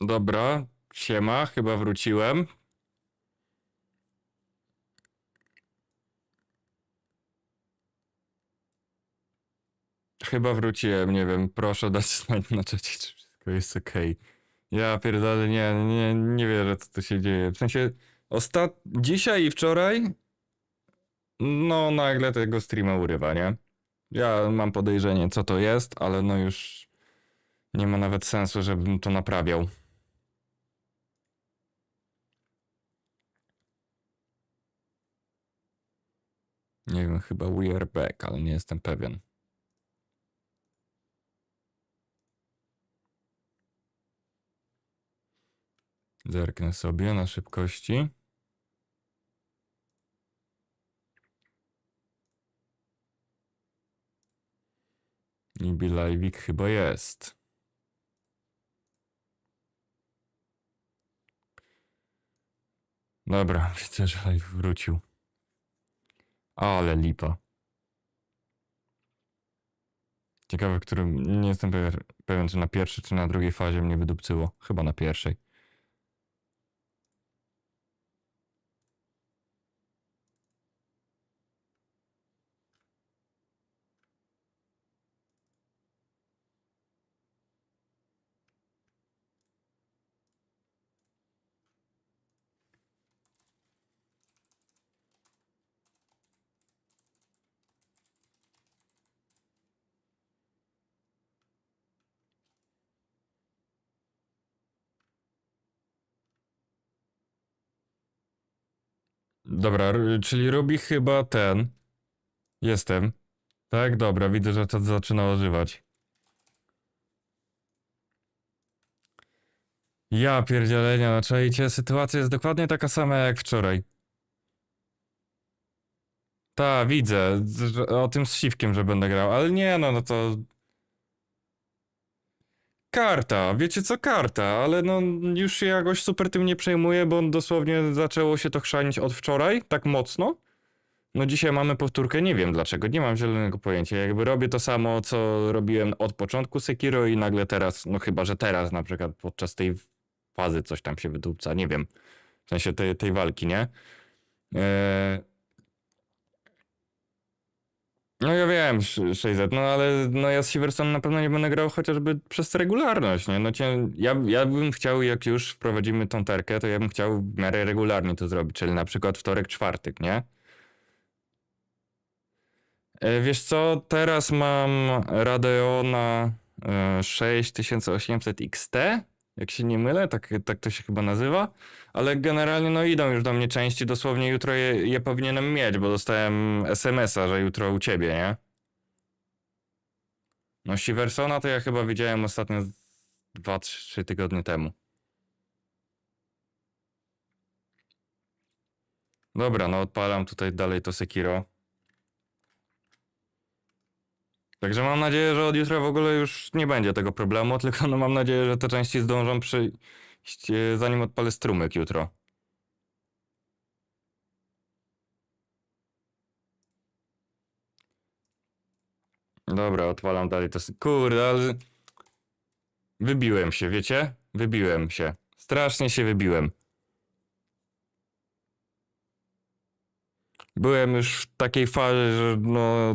Dobra, siema, chyba wróciłem. Chyba wróciłem, nie wiem, proszę dać znać na czacie, czy wszystko jest okej. Ja pierdolę, nie, nie, nie wierzę, co tu się dzieje. W sensie, ostat... dzisiaj i wczoraj, no nagle tego streama urywa, nie? Ja mam podejrzenie, co to jest, ale no już nie ma nawet sensu, żebym to naprawiał. Nie wiem, chyba we are back, ale nie jestem pewien. Zerknę sobie na szybkości. Niby live'ik chyba jest. Dobra, widzę, że live wrócił. Ale lipa. Ciekawe, którym. Nie jestem pewien, czy na pierwszej, czy na drugiej fazie mnie wydupcyło. Chyba na pierwszej. Dobra, czyli robi chyba ten. Jestem. Tak, dobra, widzę, że to zaczyna ożywać. Ja pierdzielenia, na czajcie, sytuacja jest dokładnie taka sama jak wczoraj. Ta, widzę, o tym z Siwkiem, że będę grał, ale nie, no, no to... Karta, wiecie co, karta, ale no już się jakoś super tym nie przejmuję, bo dosłownie zaczęło się to chrzanić od wczoraj, tak mocno. No dzisiaj mamy powtórkę, nie wiem dlaczego, nie mam zielonego pojęcia. Jakby robię to samo, co robiłem od początku Sekiro i nagle teraz, no chyba, że teraz na przykład podczas tej fazy coś tam się wydupca, nie wiem. W sensie tej, tej walki, nie? Eee... No ja wiem, sz- 600, no ale no ja z Silverstone na pewno nie będę grał chociażby przez regularność, nie? No cię, ja, ja bym chciał, jak już wprowadzimy tą terkę, to ja bym chciał w miarę regularnie to zrobić, czyli na przykład wtorek, czwartek, nie? E, Wiesz co, teraz mam Radeona e, 6800 XT, jak się nie mylę, tak, tak to się chyba nazywa, ale generalnie no idą już do mnie części, dosłownie jutro je, je powinienem mieć, bo dostałem SMS-a, że jutro u ciebie, nie? No Siversona to ja chyba widziałem ostatnio 2-3 tygodnie temu. Dobra, no odpalam tutaj dalej to Sekiro. Także mam nadzieję, że od jutra w ogóle już nie będzie tego problemu, tylko no mam nadzieję, że te części zdążą przyjść e, zanim odpalę strumyk jutro. Dobra, odpalam dalej to. Kurde, ale. Wybiłem się, wiecie? Wybiłem się. Strasznie się wybiłem. Byłem już w takiej fazie, że no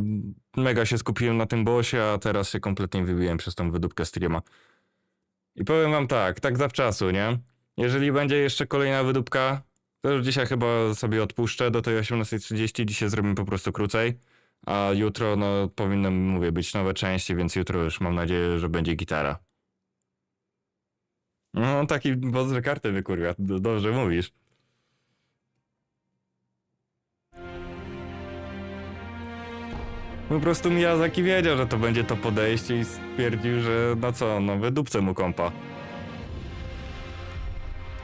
mega się skupiłem na tym bossie, a teraz się kompletnie wybiłem przez tą wydupkę streama. I powiem wam tak, tak zawczasu, nie? Jeżeli będzie jeszcze kolejna wydupka, to już dzisiaj chyba sobie odpuszczę do tej 18.30, dzisiaj zrobimy po prostu krócej. A jutro, no powinno, mówię, być nowe części, więc jutro już mam nadzieję, że będzie gitara. No, taki boss, że kartę wykurwia, dobrze mówisz. Po prostu Miyazaki wiedział, że to będzie to podejście i stwierdził, że no co, no wydupcę mu kompa.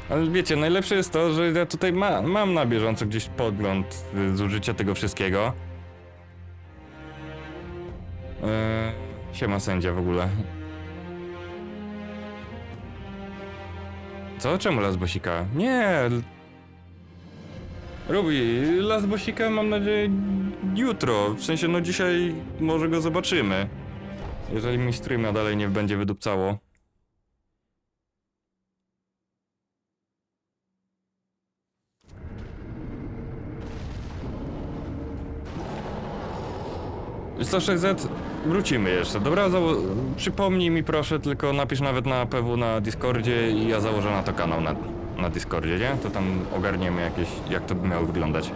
Ale wiecie, najlepsze jest to, że ja tutaj ma, mam na bieżąco gdzieś podgląd y, zużycia tego wszystkiego. Eee, siema sędzia w ogóle. Co? Czemu las Bosika? Nie! Rubi, las Bosika mam nadzieję jutro, w sensie no dzisiaj może go zobaczymy. Jeżeli mi streama dalej nie będzie wydupcało. Staszek Z, wrócimy jeszcze, dobra? Zało- przypomnij mi proszę, tylko napisz nawet na PW na Discordzie i ja założę na to kanał na, na Discordzie, nie? To tam ogarniemy jakieś, jak to by miało wyglądać.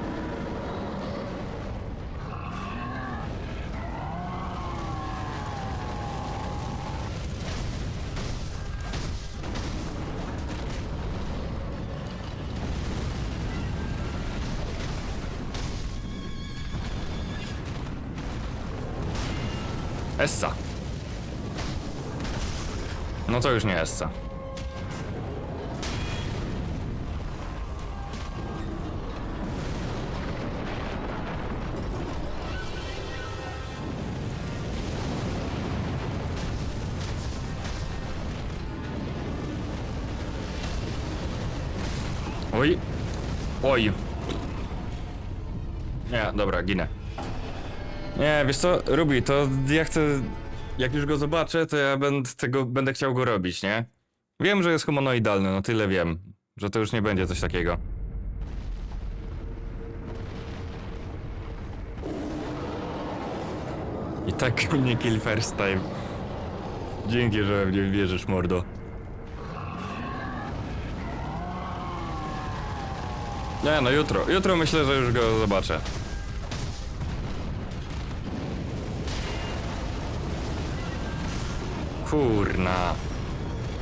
Essa. No to już nie Essa. Oj. Oj. Nie, dobra, ginę. Nie, wiesz co, Ruby, to ja chcę. Jak już go zobaczę, to ja będę, tego, będę chciał go robić, nie? Wiem, że jest humanoidalny, no tyle wiem. Że to już nie będzie coś takiego. I tak mnie kill first time. Dzięki, że we mnie wierzysz, mordo. Nie, no jutro. Jutro myślę, że już go zobaczę. Kurna.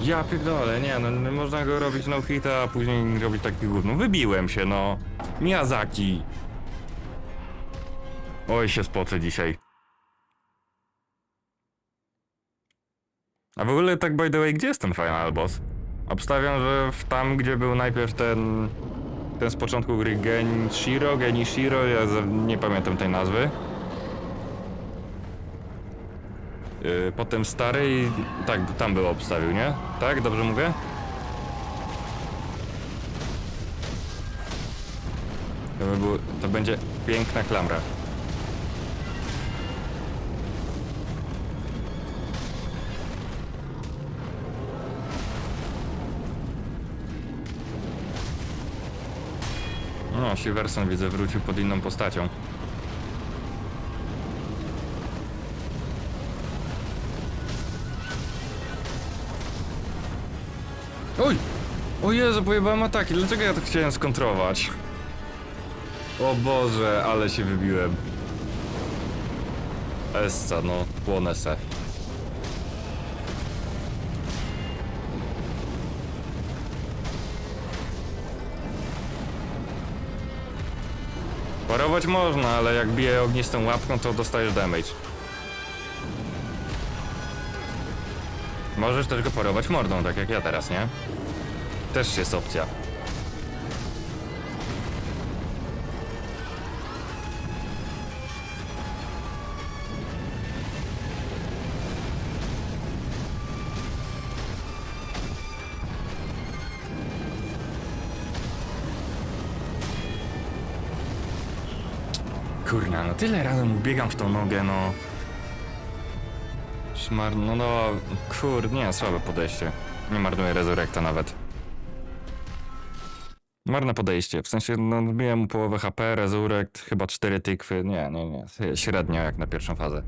Ja pierdolę, nie no, nie można go robić no hita, a później robić taki gówno. Wybiłem się, no. Miyazaki. Oj, się spocę dzisiaj. A w ogóle tak by the way, gdzie jest ten final boss? Obstawiam, że w tam, gdzie był najpierw ten... Ten z początku gry Genshiro, Genishiro, ja nie pamiętam tej nazwy. Yy, potem stary i tak, tam było obstawił, nie? Tak, dobrze mówię? To, by było, to będzie piękna klamra. No, Silverson widzę wrócił pod inną postacią. O Jezu, pojebałem ataki. Dlaczego ja to chciałem skontrować? O Boże, ale się wybiłem. Essa, no, płonę se. Parować można, ale jak bije ognistą łapką, to dostajesz damage. Możesz też go parować mordą, tak jak ja teraz, nie? Też jest opcja. Kurna, no tyle razy mu biegam w tą nogę, no. Szmar... no no... Kur... nie, słabe podejście. Nie marnuję rezurekta nawet. Marne podejście, w sensie, no, mu połowę HP, rezurekt, chyba cztery tykwy, nie, nie, nie, średnio jak na pierwszą fazę.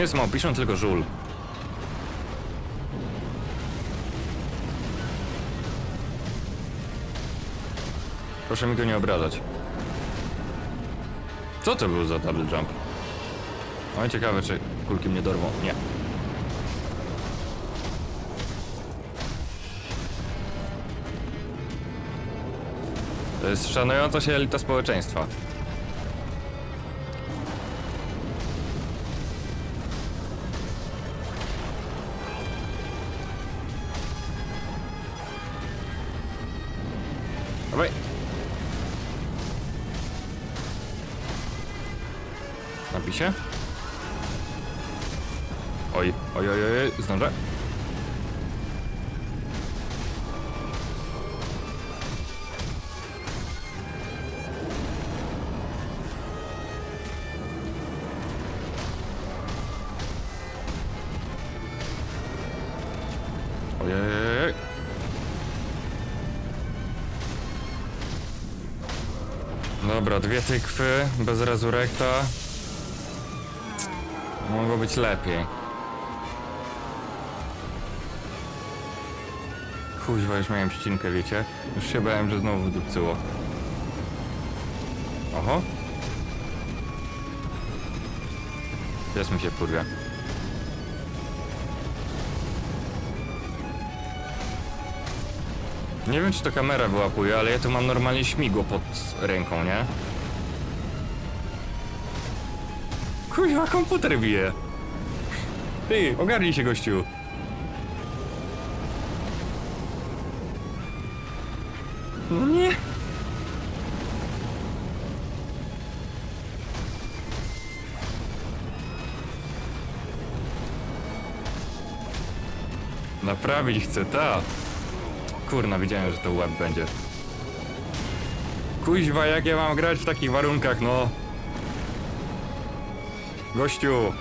Nie jest małpiszon, tylko żul. Proszę mi go nie obrażać. Co to był za double jump? Oj, ciekawe, czy kulki mnie dorwą. Nie. To jest szanująca się elita społeczeństwa. Dobra, dwie tykwy, bez rezurekta. Mogło być lepiej. Kuźwa, już miałem ścinkę, wiecie? Już się bałem, że znowu wydupcyło. Oho. Pies mi się wkurwia. Nie wiem, czy to kamera wyłapuje, ale ja tu mam normalnie śmigło pod ręką, nie? Kuźwa, komputer bije. Ty, ogarnij się, gościu. No nie. Naprawić chcę, ta. Kurna, wiedziałem, że to łeb będzie. Kuźwa, jak ja mam grać w takich warunkach, no. Gościu.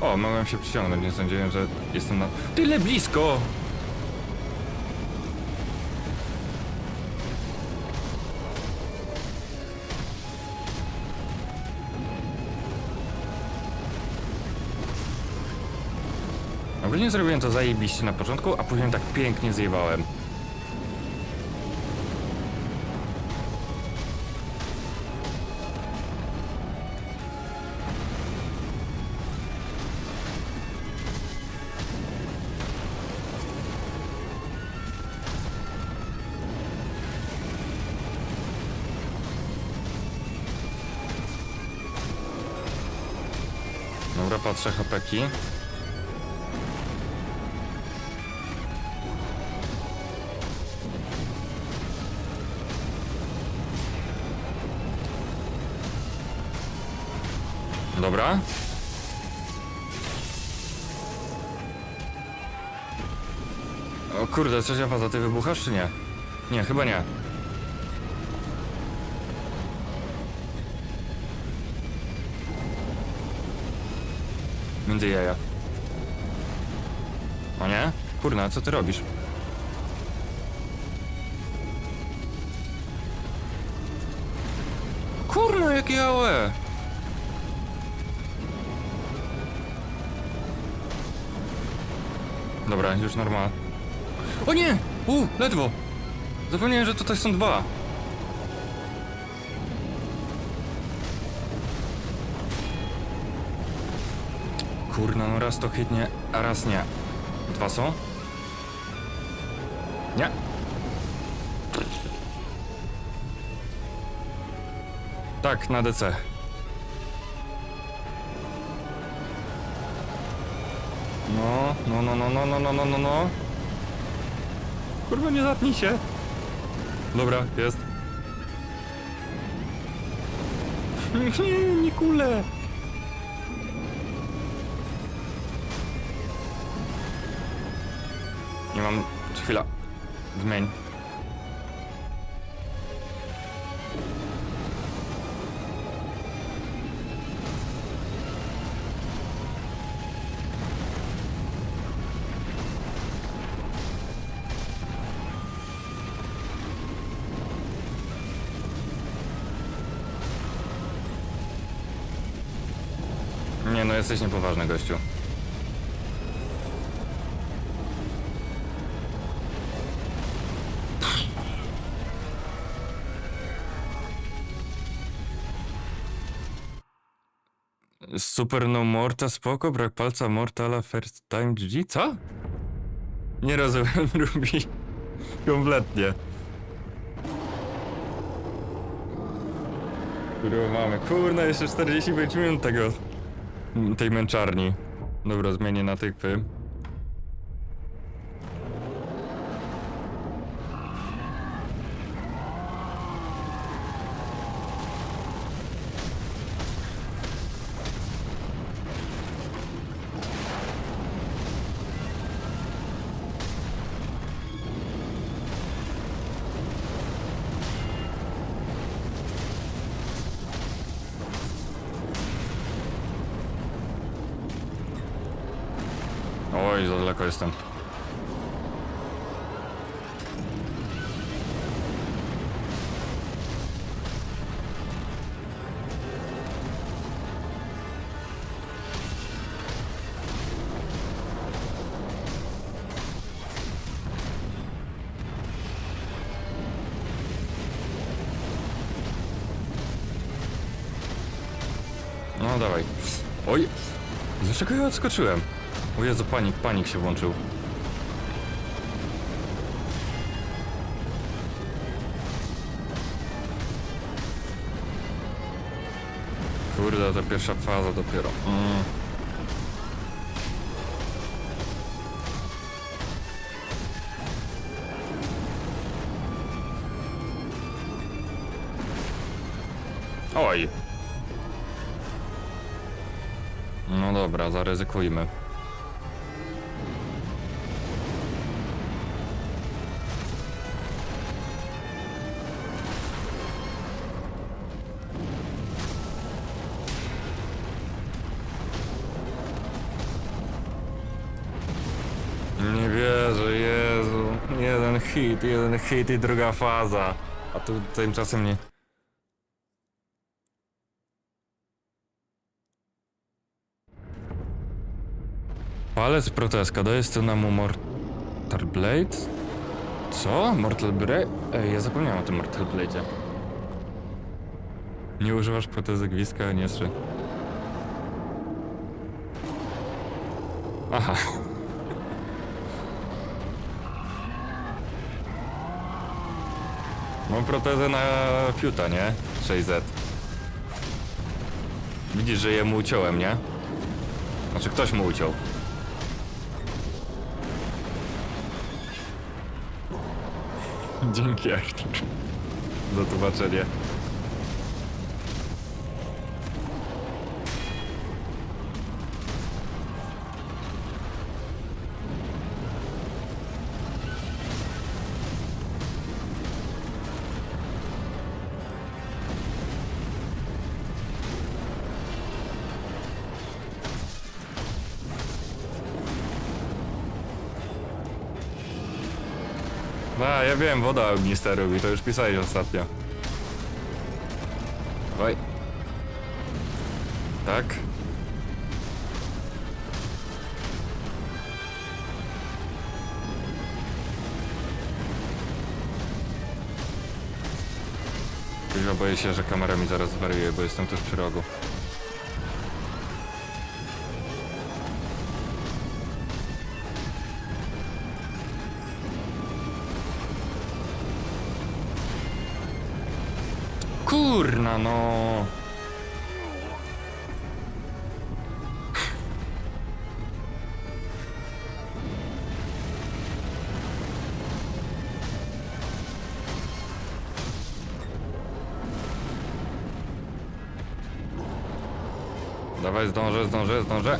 O, mogłem się przyciągnąć, nie sądziłem, że jestem na... Tyle blisko! Ogólnie zrobiłem to zajebiście na początku, a później tak pięknie zjebałem. Dobra, patrzę hapeki. Dobra. O kurde, trzecia faza, ty wybuchasz czy nie? Nie, chyba nie. Między jaja. O nie? Kurna, co ty robisz? Kurna, jakie jałe! Już normal. O nie! U, ledwo! Zapomniałem, że tutaj są dwa. Kurna, no raz to hitnie, a raz nie. Dwa są? Nie. Tak, na DC. No, no, no, no, no, no, no, no, no, no. Kurwa, nie zatnij się. Dobra, jest. Nie, nie kule. Nie mam... Chwila. Zmień. Jesteś niepoważny, gościu. Super no morta, spoko, brak palca mortala first time GG, co? Nie rozumiem, Ruby. Kompletnie. Kurwa mamy. Kurna, jeszcze 45 minut tego... tej męczarni. Dobra, zmienię na tykwy. Oj, za daleko jestem. No dawaj. Oj! Dlaczego ja odskoczyłem? O Jezu, panik, panik się włączył. Kurde, to pierwsza faza dopiero. Mm. Oj! No dobra, zaryzykujmy. Jeden hit, i druga faza. A tu tymczasem nie... Palec proteska, daje scenemu Mortal Blade? Co? Mortal Blade? Ej, ja zapomniałem o tym Mortal Blade'zie. Nie używasz protezy gwizdka, nie strzy. Aha. Mam protezę na fiuta, nie? 6Z. Widzisz, że je mu uciąłem, nie? Znaczy ktoś mu uciął. Dzięki Artur. Za tłumaczenie. A, ja wiem, woda ognista robi, to już pisałeś ostatnio. Oj. Tak? Kuźwa, boję się, że kamera mi zaraz zwariuje, bo jestem tuż przy rogu. Kurna no. Dawaj, zdążę, zdążę, zdążę.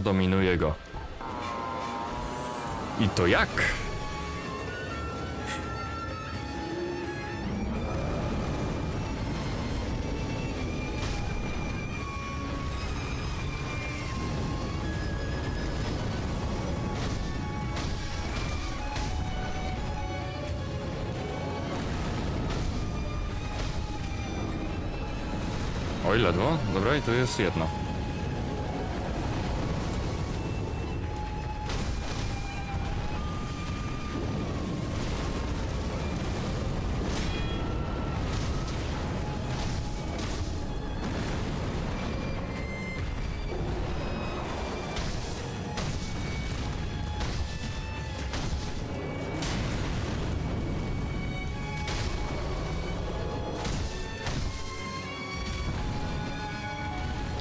Zdominuję go. I to jak? Oj, ledwo. Dobra, i tu jest jedno.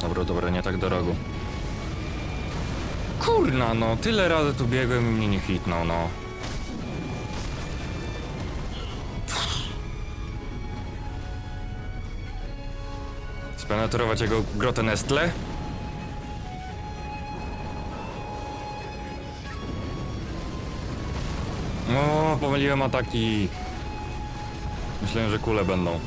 Dobra, dobra, nie tak do rogu. Kurna, no, tyle razy tu biegłem i mnie nie hitnął, no. Spenetrować jego grotę Nestle? O, pomyliłem ataki. Myślałem, że kule będą.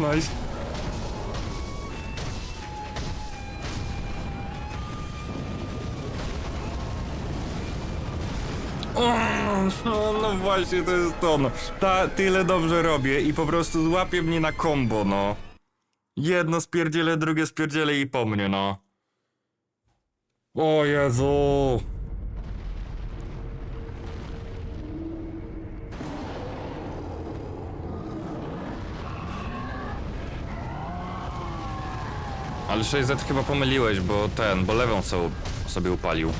Nice. No, no właśnie, to jest to, no. Ta, tyle dobrze robię i po prostu złapie mnie na kombo, no. Jedno spierdzielę, drugie spierdzielę i po mnie, no. O Jezu. Ale 6Z chyba pomyliłeś, bo ten, bo lewą sobie, upalił.